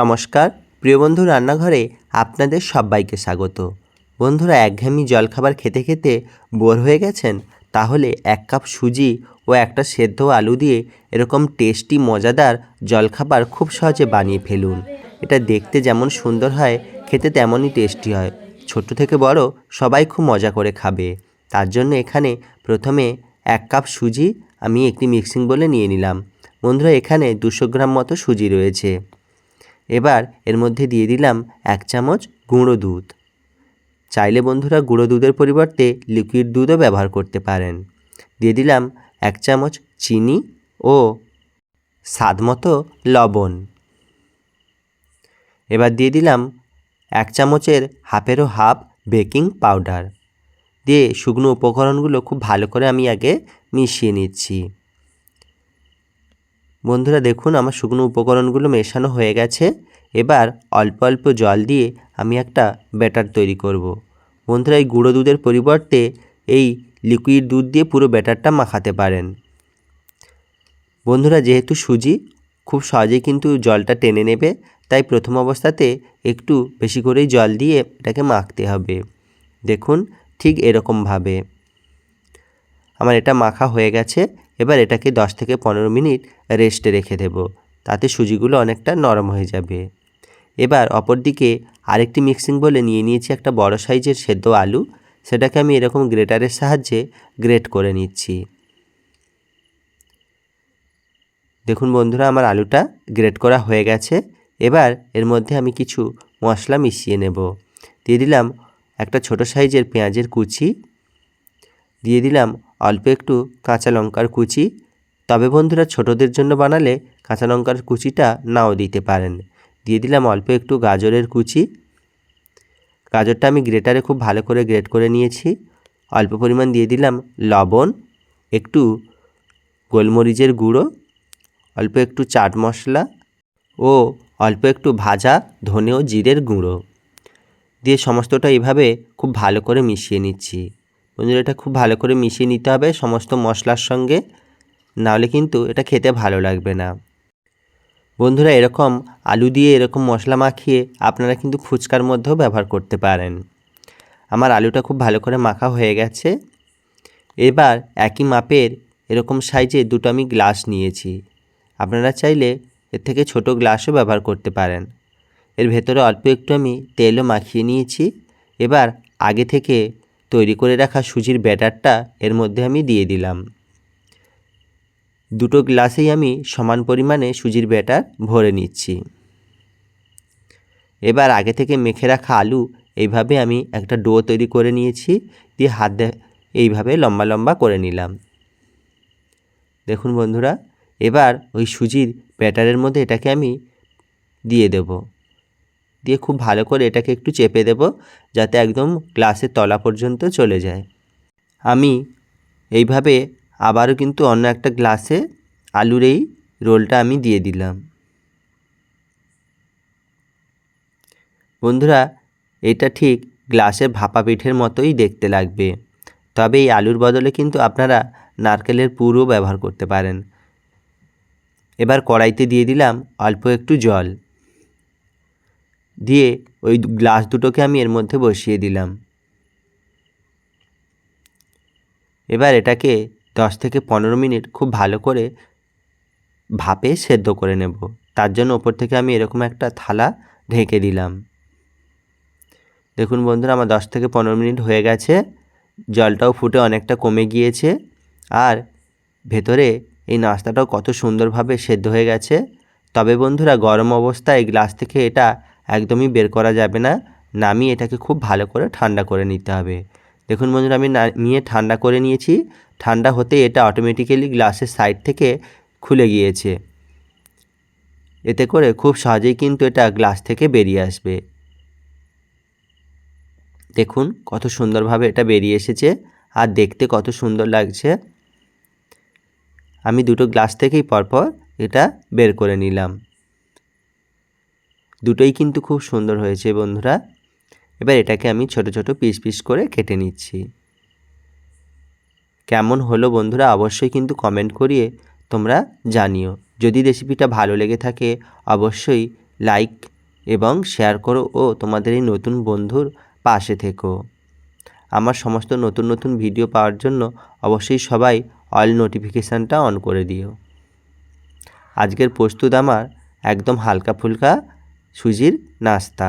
নমস্কার। প্রিয় বন্ধু রান্নাঘরে আপনাদের সবাইকে স্বাগত। বন্ধুরা, একঘেয়েমি জলখাবার খেতে খেতে বোর হয়ে গেছেন? তাহলে এক কাপ সুজি ও একটা সেদ্ধ আলু দিয়ে এরকম টেস্টি, মজাদার জলখাবার খুব সহজে বানিয়ে ফেলুন। এটা দেখতে যেমন সুন্দর হয়, খেতে তেমনই টেস্টি হয়। ছোট থেকে বড় সবাই খুব মজা করে খাবে। তার জন্য এখানে প্রথমে এক কাপ সুজি আমি একটি মিক্সিং বলে নিয়ে নিলাম। বন্ধুরা, এখানে দুশো গ্রাম মতো সুজি রয়েছে। এবার এর মধ্যে দিয়ে দিলাম এক চামচ গুঁড়ো দুধ। চাইলে বন্ধুরা গুঁড়ো দুধের পরিবর্তে লিকুইড দুধও ব্যবহার করতে পারেন। দিয়ে দিলাম এক চামচ চিনি ও স্বাদ মতো লবণ। এবার দিয়ে দিলাম এক চামচের হাফেরও হাফ বেকিং পাউডার। দিয়ে শুকনো উপকরণগুলো খুব ভালো করে আমি আগে মিশিয়ে নিচ্ছি। বন্ধুরা দেখুন, আমার শুকনো উপকরণগুলো মেশানো হয়ে গেছে। এবার অল্প অল্প জল দিয়ে আমি একটা ব্যাটার তৈরি করব। বন্ধুরা, এই গুঁড়ো দুধের পরিবর্তে এই লিকুইড দুধ দিয়ে পুরো ব্যাটারটা মাখাতে পারেন। বন্ধুরা, যেহেতু সুজি, খুব সহজেই কিন্তু জলটা টেনে নেবে, তাই প্রথম অবস্থাতে একটু বেশি করেই জল দিয়ে এটাকে মাখতে হবে। দেখুন, ঠিক এরকমভাবে। আমার এটা মাখা হয়ে গেছে। এবার এটাকে 10 থেকে পনেরো মিনিট রেস্টে রেখে দেব। তাতে সুজিগুলো অনেকটা নরম হয়ে যাবে। এবার অপরদিকে আরেকটি মিক্সিং বলে নিয়ে নিয়েছি একটা বড় সাইজের সেদ্ধ আলু। সেটাকে আমি এরকম গ্রেটারের সাহায্যে গ্রেট করে নিচ্ছি। দেখুন বন্ধুরা, আমার আলুটা গ্রেট করা হয়ে গেছে। এবার এর মধ্যে আমি কিছু মশলা মিশিয়ে নেব। দিয়ে দিলাম একটা ছোট সাইজের পেঁয়াজের কুচি। দিয়ে দিলাম অল্প একটু কাঁচা লঙ্কার কুচি। তবে বন্ধুরা ছোটদের জন্য বানালে কাঁচা লঙ্কার কুচিটা নাও দিতে পারেন। দিয়ে দিলাম অল্প একটু গাজরের কুচি। গাজরটা আমি গ্রেটারে খুব ভালো করে গ্রেট করে নিয়েছি। অল্প পরিমাণ দিয়ে দিলাম লবণ, একটু গোলমরিচের গুঁড়ো, অল্প একটু চাট মশলা ও অল্প একটু ভাজা ধনে ও জিরের গুঁড়ো। দিয়ে সমস্তটা এভাবে খুব ভালো করে মিশিয়ে নিচ্ছি। বন্ধুরা, এটা খুব ভালো করে মিশিয়ে নিতে হবে সমস্ত মশলার সঙ্গে। নাহলে কিন্তু এটা খেতে ভালো লাগবে না। বন্ধুরা, এরকম আলু দিয়ে এরকম মশলা মাখিয়ে আপনারা কিন্তু ফুচকার মধ্যেও ব্যবহার করতে পারেন। আমার আলুটা খুব ভালো করে মাখা হয়ে গেছে। এবার একই মাপের এরকম সাইজে দুটো আমি গ্লাস নিয়েছি। আপনারা চাইলে এর থেকে ছোট গ্লাসও ব্যবহার করতে পারেন। এর ভেতরে অল্প একটু আমি তেলও মাখিয়ে নিয়েছি। এবার আগে থেকে তৈরি করে রাখা সুজির ব্যাটারটা এর মধ্যে আমি দিয়ে দিলাম। দুটো গ্লাসেই আমি সমান পরিমাণে সুজির ব্যাটার ভরে নিচ্ছি। এবার আগে থেকে মেখে রাখা আলু এইভাবে আমি একটা ডো তৈরি করে নিয়েছি, দিয়ে হাত এইভাবে লম্বা লম্বা করে নিলাম। দেখুন বন্ধুরা, এবার ওই সুজির ব্যাটারের মধ্যে এটাকে আমি দিয়ে দেব। দিয়ে খুব ভালো করে এটাকে একটু চেপে দেব যাতে একদম গ্লাসের তলা পর্যন্ত চলে যায়। আমি এইভাবে আবারও কিন্তু অন্য একটা গ্লাসে আলুর এই রোলটা আমি দিয়ে দিলাম। বন্ধুরা, এটা ঠিক গ্লাসের ভাপা পিঠের মতোই দেখতে লাগবে। তবে এই আলুর বদলে কিন্তু আপনারা নারকেলের পুরও ব্যবহার করতে পারেন। এবার কড়াইতে দিয়ে দিলাম অল্প একটু জল। দিয়ে ওই গ্লাস দুটোকে আমি এর মধ্যে বসিয়ে দিলাম। এবার এটাকে দশ থেকে পনেরো মিনিট খুব ভালো করে ভাপে সেদ্ধ করে নেব। তার জন্য ওপর থেকে আমি এরকম একটা থালা ঢেকে দিলাম। দেখুন বন্ধুরা, আমার দশ থেকে পনেরো মিনিট হয়ে গেছে। জলটাও ফুটে অনেকটা কমে গিয়েছে। আর ভেতরে এই নাস্তাটাও কত সুন্দরভাবে সেদ্ধ হয়ে গেছে। তবে বন্ধুরা, গরম অবস্থায় গ্লাস থেকে এটা একদমই বের করা যাবে না। নামিয়ে এটাকে খুব ভালো করে ঠান্ডা করে নিতে হবে। দেখুন বন্ধুরা, আমি নিয়ে ঠান্ডা করে নিয়েছি। ঠান্ডা হতে এটা অটোমেটিক্যালি গ্লাসের সাইড থেকে খুলে গিয়েছে। এতে করে খুব সহজেই কিন্তু এটা গ্লাস থেকে বেরিয়ে আসবে। দেখুন কত সুন্দরভাবে এটা বেরিয়ে এসেছে আর দেখতে কত সুন্দর লাগছে। আমি দুটো গ্লাস থেকেই পরপর এটা বের করে নিলাম। দুটোই কিন্তু খুব সুন্দর হয়েছে বন্ধুরা। এবার এটাকে আমি ছোট ছোট পিস পিস করে কেটে নিচ্ছি। কেমন হলো বন্ধুরা অবশ্যই কিন্তু কমেন্ট করিয়ে তোমরা জানিও। যদি রেসিপিটা ভালো লেগে থাকে, অবশ্যই লাইক এবং শেয়ার করো ও তোমাদের এই নতুন বন্ধুর পাশে থেকো। আমার সমস্ত নতুন নতুন ভিডিও পাওয়ার জন্য অবশ্যই সবাই অল নোটিফিকেশানটা অন করে দিও। আজকের প্রস্তুত আমার একদম হালকা ফুলকা সুজির নাস্তা।